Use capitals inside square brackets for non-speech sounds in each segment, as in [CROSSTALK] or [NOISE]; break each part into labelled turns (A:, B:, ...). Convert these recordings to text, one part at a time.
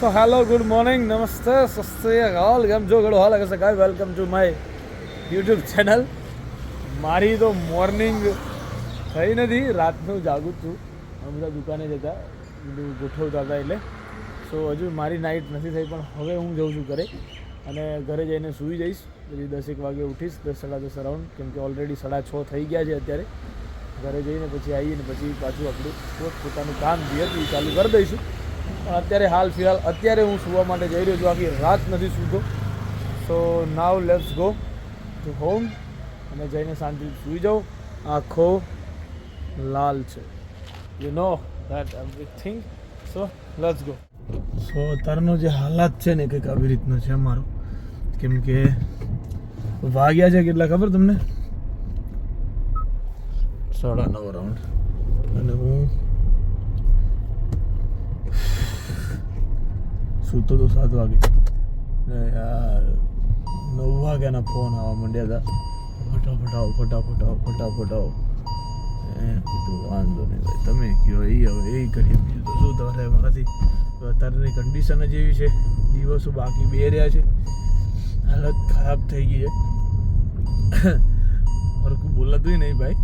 A: So hello good morning namaste સસ્તેકાલ કેમ છો ઘડો હાલ હશે કાય welcome to my YouTube channel મારી તો મોર્નિંગ થઈ નથી, રાતનું જાગું છું. અમે બધા દુકાને જતા, બધું ગોઠવતા હતા એટલે. સો હજુ મારી નાઇટ નથી થઈ, પણ હવે હું જઉં છું ઘરે. અને ઘરે જઈને સૂઈ જઈશ. પછી દસેક વાગે ઉઠીશ. દસ સાડા દસ અરાઉન્ડ કેમ ઓલરેડી સાડા છ થઈ ગયા છે અત્યારે. ઘરે જઈને પછી આવીને પછી પાછું આપણું પોત પોતાનું કામ જે હતું ચાલુ કરી દઈશું. પણ અત્યારે હાલ ફિલહાલ અત્યારે હું સૂવા માટે જઈ રહ્યો છું. આખી રાત નથી સૂતો. So now let's go to home અને જઈને શાંતિથી સૂઈ જાઉં. આંખો લાલ છે. You know that everything so let's go so અત્યારનો જે હાલાત છે ને કંઈક આવી રીતનો છે અમારો. કેમ કે વાગ્યા છે કેટલા ખબર તમને? સાડા નવ રાઉન્ડ અને હું સૂતો તો સાત વાગે. યાર, નવ વાગ્યાના ફોન આવવા માંડ્યા હતા ફટાફટ આવો ફટાફટ આવો ફટાફટ આવો. કીધું, વાંધો નહીં ભાઈ, તમે કયો, એ હવે, એ કરીએ બીજું તો શું તમારે તો અત્યારની કન્ડિશન જ એવી છે. દિવસો બાકી બે રહ્યા છે. હાલત ખરાબ થઈ ગઈ છે. હરકું બોલાતું નહીં ભાઈ.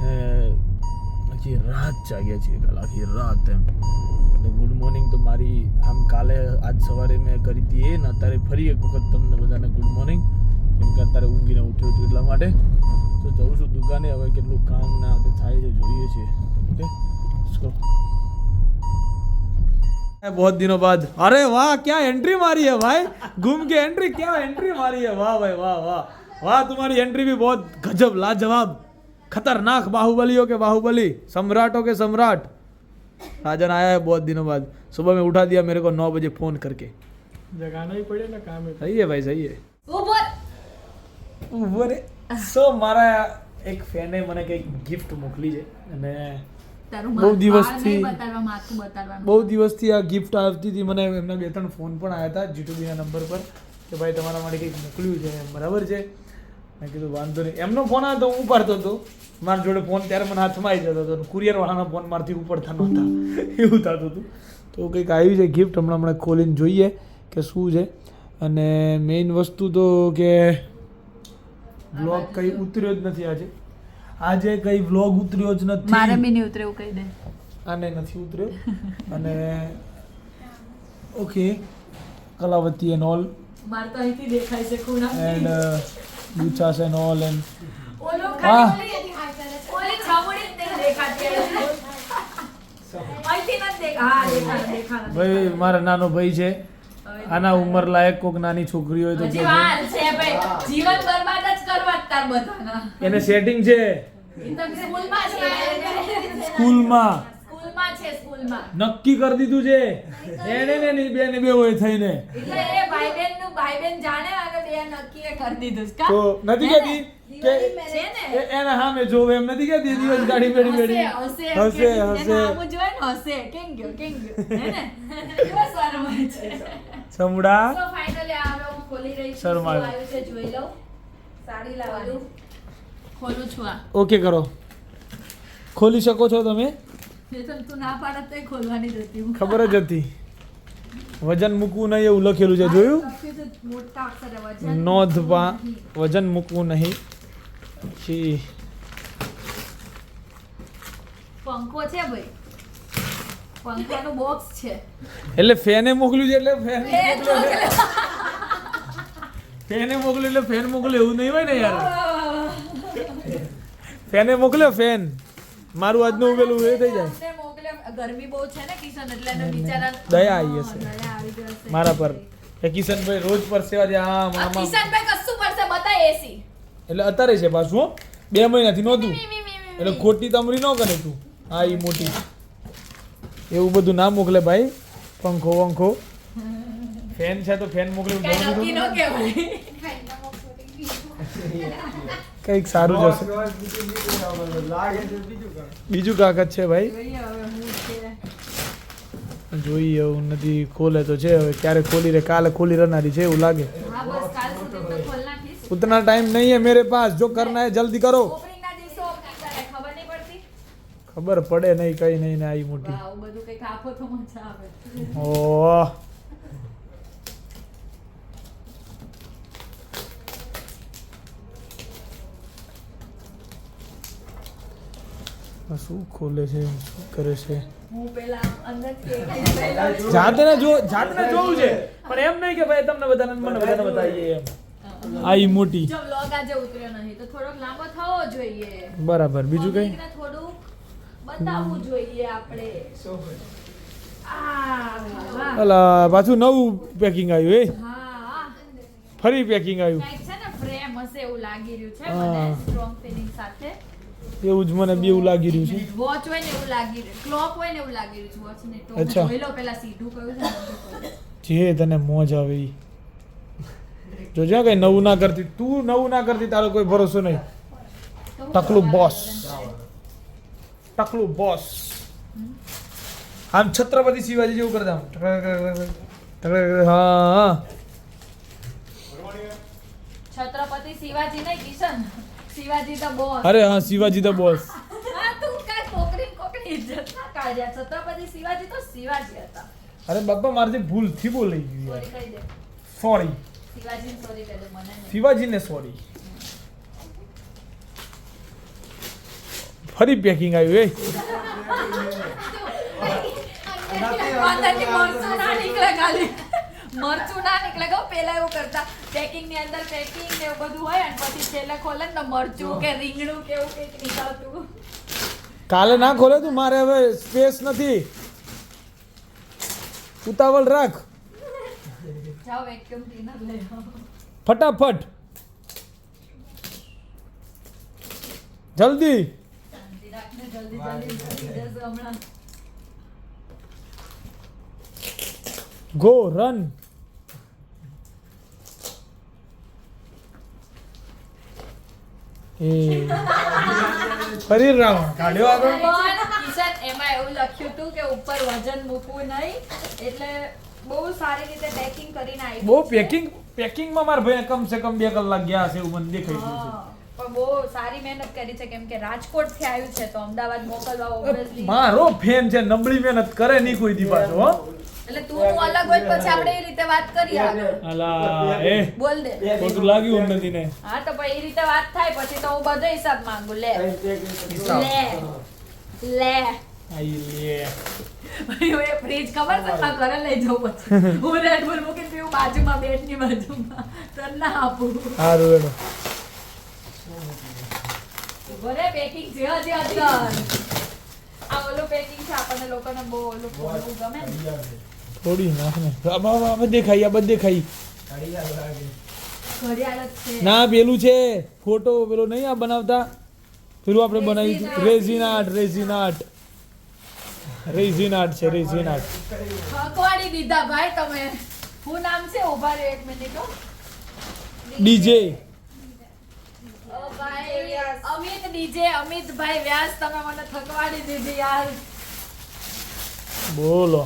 A: ને આખી રાત જાગ્યા છીએ કાલ આખી રાત એમ. ને ગુડ મોર્નિંગ તો મારી આમ કાલે આજ સવારે મેં કરી હતી એ ને અત્યારે ફરી એક વખત તમને બધાને ગુડ મોર્નિંગ કેમ કે અત્યારે ઊંઘીને ઉઠ્યો છું એટલા માટે તો જઉં છું દુકાને હવે કેટલું કામ ના તે થાય છે જોઈએ છીએ ઓકે let's go. बहुत दिनों बाद अरे वाह क्या एंट्री मारी है भाई घूम के एंट्री क्या एंट्री मारी है वाह भाई वाह वाह वाह तुम्हारी एंट्री भी बहुत गजब लाजवाब खतरनाक बाहुबलियों के बाहुबली सम्राटों के सम्राट राजन आया है बहुत दिनों बाद सुबह में उठा दिया मेरे को नौ बजे फोन करके
B: जगाना ही पड़ेगा काम है
A: सही है भाई सही है
C: ઉપર
A: ઉભરે સો મારા એક ફેને મને કંઈક ગિફ્ટ મોકલી છે અને
C: તારું
A: બહુ
C: માથું
A: દિવસથી-
C: આ નહીં બતાડવા માથું બતાડવાનું
A: બહુ દિવસથી આ ગિફ્ટ આવતી હતી મને એમના બે ત્રણ ફોન પણ આવ્યા હતા જીટુબીના નંબર પર કે ભાઈ તમારા માટે કંઈક મોકલ્યું છે બરાબર છે મેં કીધું વાંધો નહીં. એમનો ફોન આવ્યો હું ઉપાડતો હતો. મારા જોડે ફોન ત્યારે મને હાથમાં આવી જતો હતો કુરિયર વાળાના ફોન મારથી ઉપડતા નહોતા. એવું થતું હતું. તો કંઈક આવ્યું છે ગિફ્ટ હમણાં હમણાં ખોલીને જોઈએ કે શું છે. અને મેઇન વસ્તુ તો કે બ્લોગ કંઈ ઉતર્યો જ નથી આજે. આજે કંઈ વ્લોગ ઉતર્યો જ નથી.
C: મારે બી નહીં ઉતરે કહી દે.
A: આને નથી ઉતર્યો. અને ઓકે કલાવતી એન્ડ ઓલ
C: મારે તો અહીંથી દેખાય છે ખૂણા
A: એન્ડ
C: નથી દેખા હા દેખાડો દેખાડો
A: ભાઈ મારા નાનો ભાઈ છે આના ઉંમર લાયક કોક નાની છોકરી હોય તો
C: જીવન બરબાદ જ કરવા તાર બધાના
A: એને સેટિંગ છે
C: સ્કૂલમાં
A: સ્કૂલમાં
C: છે સ્કૂલમાં
A: નક્કી કરી દીધું છે એને ને ની બેને બે હોય થઈને
C: એટલે એ ભાઈ બેનનું ભાઈ બેન જાણે અને બે નક્કી એ કરી દીધું છે. કા?
A: તો નથી કેતી કે
C: છે ને
A: એ- જોવે એમ નથી કહેતી દિવસ ગાડી બેડી બેડી
C: હસે,
A: હસે
C: હસે, એના
A: હસે
C: ને હસે. કેમ ગયો, કેમ ગયો? હે ને? કેવા શરમાય છે.
A: સમડા
C: So finally આ હું ખોલી રહી છું. આવ્યું છે જોઈ લઉં. સાડી લાવવાનું. ખોલું છું આ.
A: ઓકે કરો ખોલી શકો છો તમે ખબર જ હતી. વજન મૂકવું નહીં એવું લખેલું છે જોયું? નોંધવા વજન મૂકવું નહીં. પછી
C: પંખો છે ભાઈ. પંખાનું બોક્સ છે.
A: એટલે ફેને મોકલ્યું છે એટલે ફેન ફેને મોકલ્યું એટલે ફેન મોકલ્યું એવું નહીં હોય ને યાર. ફેને મોકલ્યો ફેન મારું આજનું પેલું એ થઈ જાય.
C: ગરમી બહુ છે ને કિશન એટલે એને બિચારા
A: દયા આવી હશે. મારા પર. એ કિશનભાઈ રોજ પર સેવા દે
C: આ
A: આમ આમ.
C: કિશનભાઈ કશું પડશે બતાય એસી
A: એટલે અત્યારે છે પાછું હો. બે મહિનાથી નહોતું. એટલે ખોટી તમરી ન કરે તું. હા એ મોટી. એવું બધું ના મોકલે ભાઈ. પંખો વંખો. ફેન છે તો ફેન મોકલે [LAUGHS] કંઈક સારું જશે. બીજું કાગળ છે ભાઈ?
C: જોઈએ
A: એવું નથી ખોલે તો છે. હવે ક્યારે ખોલી રે? કાલે ખોલી રહેનારી છે એવું લાગે. ઉતના ટાઈમ નહીં હે મેરે પાસ.
C: જો કરના હે જલ્દી કરો. ખબર
A: પડે નહીં કઈ નહીં ને આવી મોટી ઓહ. શું ખોલે છે? શું કરે છે? જાતને જો જાતને જોવું છે. પણ એમ નહીં કે ભાઈ તમને બધાને મને બધાને બતાવીએ એમ. આઈ મોટી.
C: જો vlog આજે ઉતર્યો નહીં તો થોડોક લાંબો થવો જોઈએ.
A: બરાબર બીજું કઈ?
C: થોડું બતાવવું જોઈએ આપણે.
A: અલા પાછું નવું પેકિંગ આવ્યું એ ફરી પેકિંગ આવ્યું.
C: કંઈક છે ને ફ્રેમ હશે એવું લાગી રહ્યું છે
A: હા.
C: મને સ્ટ્રોંગ ફિલિંગ સાથે.
A: એવું જ મને બી એવું લાગી રહ્યું છે.
C: વોચ હોય ને એવું લાગી રહ્યું ક્લોક હોય ને એવું લાગી રહ્યું છે વોચ ને. તો
A: અચ્છા.
C: જોઈ લો પહેલા સીધું કયું છે.
A: જે તને મોજ આવે ઈ. જોજો કઈ નવું ના કરતી તું નવું ના કરતી તારો કોઈ ભરોસો નહીં. ટકલું
C: બોસ
A: ટકલું બોસ આમ છત્રપતિ શિવાજી જેવું કરતા હા.
C: છત્રપતિ શિવાજી નહીં કિશન. શિવાજી તો બોસ
A: અરે હા શિવાજી તો બોસ
C: હા તું કાઈ કોકરી કોકરી ઇજ્જત ના કાઢ્યા છત્રપતિ શિવાજી તો શિવાજી હતા
A: અરે બાપા મારથી ભૂલથી થી
C: સોરી કહી
A: સોરી
C: શિવાજી સોરી કહી દે મને
A: શિવાજીને સોરી ફરી પેકિંગ આવ્યું એ
C: નીકળે ખાલી મરચું ના નીકળે કહો પેલા એવું કરતા. પેકિંગની અંદર પેકિંગ ને એવું બધું હોય અને પછી છેલ્લે ખોલે ને મરચું કે રીંગણું કે એવું કંઈક નીકળતું.
A: કાલે ના ખોલે તું? મારે હવે સ્પેસ નથી. ઉતાવળ રાખ.
C: જાઓ વેક્યુમ ક્લીનર લઈ આવો.
A: ફટાફટ. જલ્દી. ગો રન ફરી રાઉન્ડ કાઢ્યો આગળ.
C: કિશન એમાં એવું લખ્યું હતું કે ઉપર વજન મૂકવું નહીં એટલે બહુ સારી રીતે પેકિંગ કરીને આવી
A: બહુ પેકિંગ પેકિંગમાં મારા ભાઈ કમ સે કમ બે કલાક ગયા હશે એવું મને દેખાઈ ગયું
C: છે. પણ બહુ સારી મહેનત કરી છે કેમ કે રાજકોટથી આવ્યું છે તો અમદાવાદ મોકલવા
A: મારો ફેન છે નબળી મહેનત કરે નહીં કોઈ દી પાછો
C: એટલે તું હું અલગ હોય પછી આપણે એ રીતે વાત કરીએ આગળ.
A: અલા એ.
C: બોલ દે.
A: ખોટું લાગ્યું નથી ને.
C: હા તો પછી એ રીતે વાત થાય પછી તો હું બધો હિસાબ માંગુ લે. લે. લે.
A: આઈ લે.
C: ભાઈ હું એ ફ્રીજ ખબર છે મારા ઘરે લઈ જાઉં પછી. હું રેડ બુલ મૂકીને પીવું બાજુમાં બેટની બાજુમાં. તને ના આપું.
A: સારું એડો
C: ભલે પેકિંગ છે હજી અત્યાર આ ઓલું પેકિંગ છે આપણને લોકોને બહુ ઓલું ગમે ને.
A: થોડી નાખ ને. બધે ખાઈ આ બધે ખાઈ ના પેલું છે. ફોટો પેલો નહીં આ બનાવતા. પેલું આપણે બનાવી resin art resin art. Resin art છે રેઝિન આર્ટ.
C: થકવાડી દીધા ભાઈ તમે. હું નામ છે? ઊભા રહ્યો એક minute DJ. Amit DJ Amitbhai Vyas તમે મને થકવાડી દીધી યાર.
A: બોલો.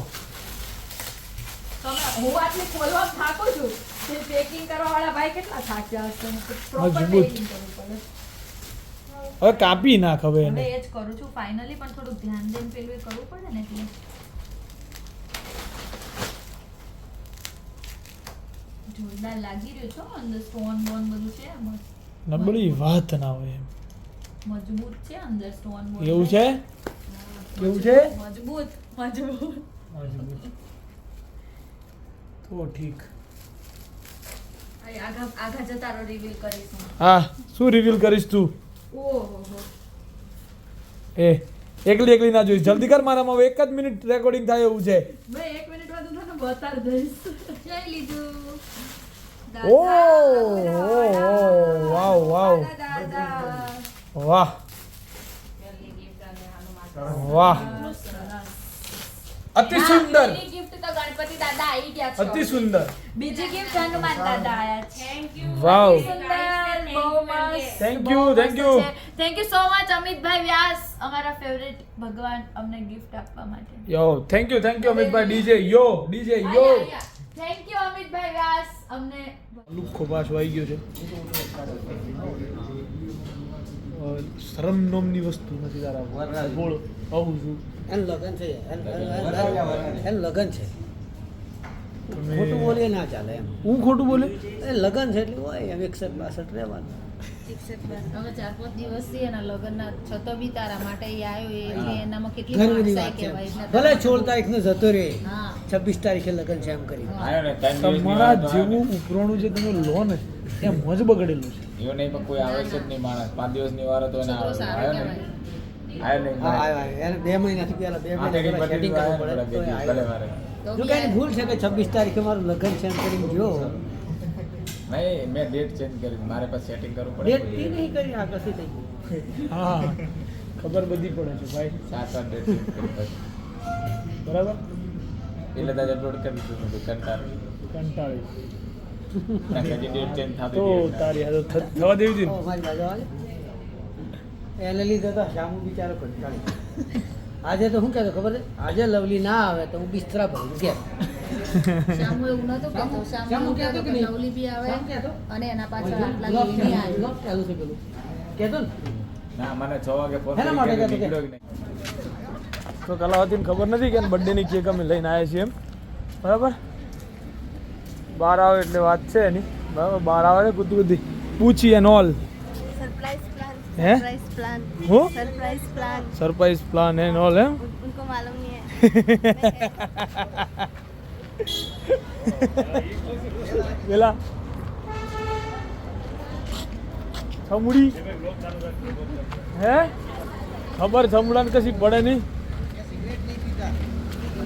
C: હું આટલી ખોલવા થાકું છું તે પેકિંગ કરવા વાળા ભાઈ કેટલા થાક્યા હશે? પ્રોપર પેકિંગ કરવું પડે.
A: હવે કાપી નાખ હવે એને.
C: એ જ કરું છું. ફાઇનલી પણ થોડું ધ્યાન દઈને પેલું એ કરવું પડે ને એટલે. જોરદાર લાગી રહ્યો છો અંદર સ્ટોન બોન બધું છે
A: નબળી વાત ના હોય એમ.
C: મજબૂત છે અંદર સ્ટોન બોન
A: એવું છે? કેવું છે?
C: મજબૂત. મજબૂત.
A: તો ઠીક. હા શું રિવીલ કરીશ તું?
C: ઓહો
A: એ એકલી એકલી ના જોઈશ. જલ્દી કર મારામાં એક જ મિનિટ રેકોર્ડિંગ થાય એવું છે.
C: મેં એક મિનિટ બાદ તને બતાડી દઈશ. લઈ લીધું.
A: ઓ ઓ, ઓ, વાવ વાવ. વાહ. વાહ. અતિ સુંદર.
C: તો ગણપતિ દાદા આવી ગયા છે.
A: અતિ સુંદર.
C: બીજી ગિફ્ટ હનુમાન દાદા આયા છે. Thank you wow.
A: Thank you. Thank you
C: so much Amitbhai Vyas અમારા ફેવરેટ ભગવાન અમને ગિફ્ટ આપવા માટે.
A: Yo thank you thank you Amitbhai DJ yo DJ yo
C: thank you Amitbhai Vyas અમને
A: લુખ્ખો પાછો વાઈ ગયો છે. શરમ નામની વસ્તુ નથી તારા બોલ આવું છું.
D: એન લગન છે એન- લગન છે ખોટું બોલીએ ના ચાલે એમ.
A: હું ખોટું બોલે?
D: એ લગન છે એટલે હોય એમ એકસઠ બાસઠ રહેવાનું.
E: હવે ચાર પાંચ દિવસથી એના લગ્નના છતો બી તારા માટે આવ્યો એટલે એનામાં કેટલી
D: વાત છે ભલે સોળ તારીખનો જતો રહે.
E: હા.
D: છવ્વીસ તારીખે લગ્ન છે એમ કરી.
A: તમારા જેવું ઉપરાણું જે તમે લો ને એ મોજ બગડેલું છે.
F: એવું નહીં પણ કોઈ આવે છે જ નહીં માણસ. પાંચ દિવસની વાર તો એને આવ્યો
E: નહીં.
F: આવ્યો નહીં.
D: હા આવ્યો. એને બે મહિનાથી પહેલા બે મહિના કરવું પડે
F: ને
D: તો
F: ભલે
D: જો છે કે છવ્વીસ તારીખે મારું લગ્ન છે એમ કરીને જો?
F: નહીં મેં ડેટ ચેન્જ કરી. મારે પાસે સેટિંગ કરવું
D: ડેટ
F: પડે
D: ઈ નહીં કરી આ કસી થઈ ગઈ.
A: હા ખબર બધી પડે છે ભાઈ.
F: સાત આઠ ડેટ
A: બરાબર?
F: એટલે તાજ અપલોડ કરી દીધું કંટાળી
A: કંટાળી તો તારી થવા દેવી હતી.
D: એને લીધે તો શામુ બિચારો કંટાળી. આજે તો શું કહેતો ખબર છે? આજે લવલી ના આવે તો હું બિસ્તરા ભરું કે.
E: શામુ એવું નહોતું કહેતો. શામુ
D: શામુ કહેતો કે
E: લવલી બી આવે અને એના પાછળ આટલા
D: લોક
E: ગેણી
D: લોક ચાલુ છે પેલું. કહેતો ને?
F: ના મને વાગે ફોન કરી? નીકળ્યો કે નહીં?
A: તો કલાવતીને ખબર નથી કે બર્થડેની કેક અમે લઈને આવ્યા છીએ એમ. બરાબર? બહાર આવે એટલે વાત છે એની બરાબર બહાર આવે છે કુદી કુદી પૂછી એન ઓલ
G: सरप्राइज प्लान
A: हैं?
G: सरप्राइज प्लान
A: हो?
G: Surprise plan
A: surprise plan and all એમ
G: उन, उनको मालूम नहीं है
A: પેલા છમડી હે ખબર છમડાને કશી પડે નહીં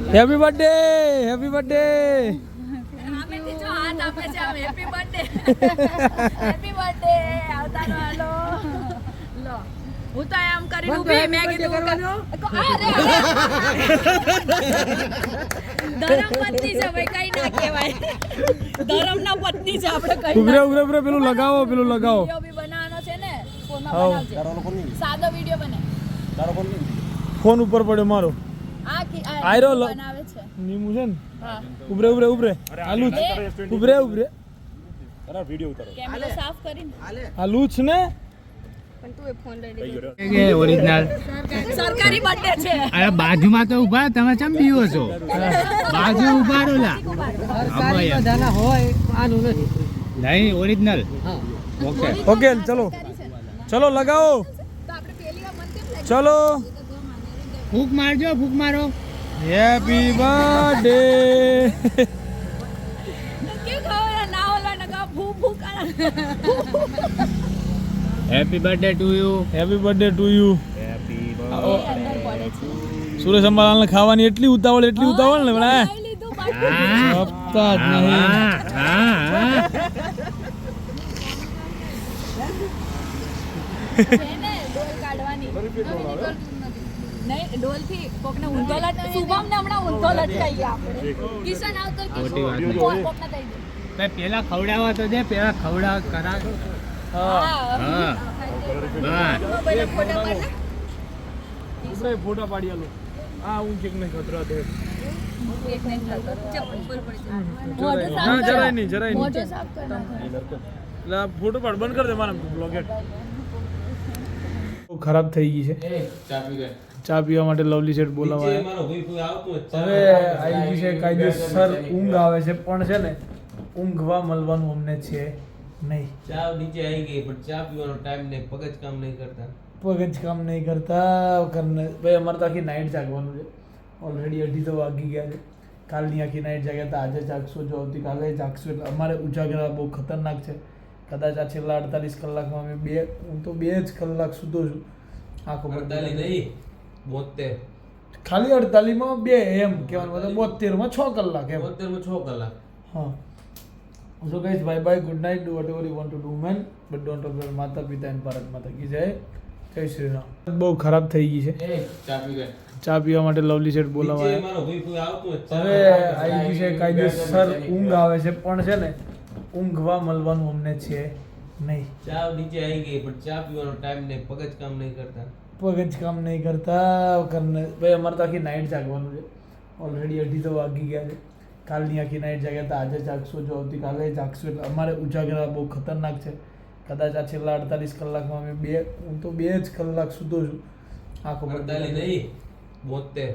A: હેપી બર્થડે હેપી બર્થડે
C: સામેથી જો હાથ આપે છે આમ હેપી બર્થડે હેપી બર્થડે આવતાનો હાલો. લો હું તો આમ કરીને ઊભી મેં કીધું આ રે ધરમ પત્ની છે ભાઈ કઈ ના કહેવાય. ધરમ ના પત્ની છે આપણે કઈ
A: ઉભરે ઉભરે ઉભરે પેલું લગાવો પેલું લગાવો.
C: વીડિયો બી બનાવવાનો છે ને ફોનમાં બનાવજે. સાદો વીડિયો બને.
A: ફોન ઉપર પડ્યો મારો.
C: આ
A: આયરો
C: બનાવે છે.
A: નીમુ છે ને? ઉભરે ઉભરે ઉભરે. આલુ જ. ઉભરે ઉભરે. અરે વિડિયો ઉતારો.
C: કેમેરો સાફ કરીને.
A: ને.
H: બાજુમાં તો ઊભા તમે ચમ છો? બાજુ
D: ઊભા રોલા
H: નહીં ઓરિજિનલ ઓકે
A: ચલો. ચલો લગાવો. ચલો.
H: ફૂક મારજો ફૂક મારો.
C: Happy birthday
H: happy birthday to you
A: happy birthday to you
H: happy
C: અંદર
A: સુરેશ અંબાલાલને ખાવાની એટલી ઉતાવળ એટલી ઉતાવળ ને ભણા
C: લઈ
A: હપ્તા જ નહીં. [LAUGHS]
C: કાઢવાની. નહીં ડોલથી કોકને ઊંધો લટ શુભમને હમણાં ઊંધો લટકાઈએ આપણે. કિશન આવતો કિશન કોક- કોકને દઈ દે.
H: પેલા ખવડાવવા તો દે પેલા ખવડાવ કરા
A: હા
C: ફોટા પાડ
A: આલો. આ હું કેક નહીં ખતરો દે જરાય નહીં જરાય નહીં. આ ફોટો પાડ બંધ કર દે મારા બ્લોગેટ. ખરાબ થઈ ગઈ છે.
F: ચા
A: પીવા માટે લવલી સેટ બોલાવા હવે આવી ગઈ છે કાયદેસર ઊંઘ આવે છે પણ છે ને ઊંઘવા મળવાનું અમને છે નહીં.
I: ચા નીચે આવી ગઈ પણ ચા પીવાનો ટાઈમ નહીં પગ જ કામ નહીં કરતા.
A: પગ જ કામ નહીં કરતા કરને ભાઈ અમારે તો આખી નાઇટ જાગવાનું છે. ઓલરેડી અઢી તો વાગી ગયા છે. કાલની આખી નાઇટ જાગ્યા હતા આજે જાગશું જો આવતીકાલે જાગશું એટલે અમારે ઉજાગરા બહુ ખતરનાક છે. કદાચ આ છેલ્લા અડતાલીસ કલાકમાં અમે બે હું તો બે જ કલાક સુધો છું. આખો
I: અડતાલીસ નહીં. બોતેર
A: ખાલી અડતાલીસમાં બે એમ કહેવાનું મતલબ બોતેરમાં છ કલાક એમ.
I: બોતેરમાં છ કલાક.
A: હા. So guys bye bye good night do whatever you want to do man but don't forget માતા પિતા એન્ડ ભારત માતા કી જય. જય શ્રી રામ. બહુ ખરાબ થઈ ગઈ છે.
F: ચા પી ગઈ
A: ચા પીવા માટે લવલી સેટ બોલાવા હવે આવી ગઈ છે કાયદેસર ઊંઘ આવે છે પણ છે ને ઊંઘવા મળવાનું અમને છે નહીં.
I: ચા નીચે આવી ગઈ પણ ચા પીવાનો ટાઈમ નહીં પગ જ કામ નહીં કરતા.
A: પગ જ કામ નહીં કરતા કરને. ભાઈ અમારે તો આખી નાઇટ જાગવાનું છે. ઓલરેડી અઢી તો વાગી ગયા છે. કાલની આખી નાઇટ જાગ્યા હતા. આજે જાગશું જો આવતીકાલે જાગશું. એટલે અમારે ઉજાગરા બહુ ખતરનાક છે. કદાચ આ છેલ્લા અડતાલીસ કલાકમાં અમે બે હું તો બે જ કલાક સૂતો છું. આખો
I: અડતાલી નહીં બોતેર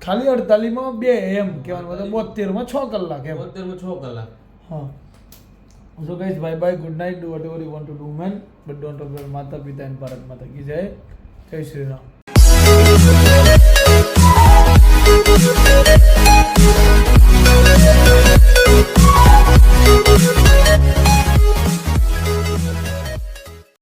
A: ખાલી અડતાલીસમાં બે એમ કહેવાનું મતલબ બોતેરમાં છ કલાક એમ.
I: બોતેરમાં છ કલાક.
A: હા. So guys bye bye good night do whatever you want to do man but don't forget માતા પિતા એન્ડ ભારત માતા કી જય. 可以吃吗？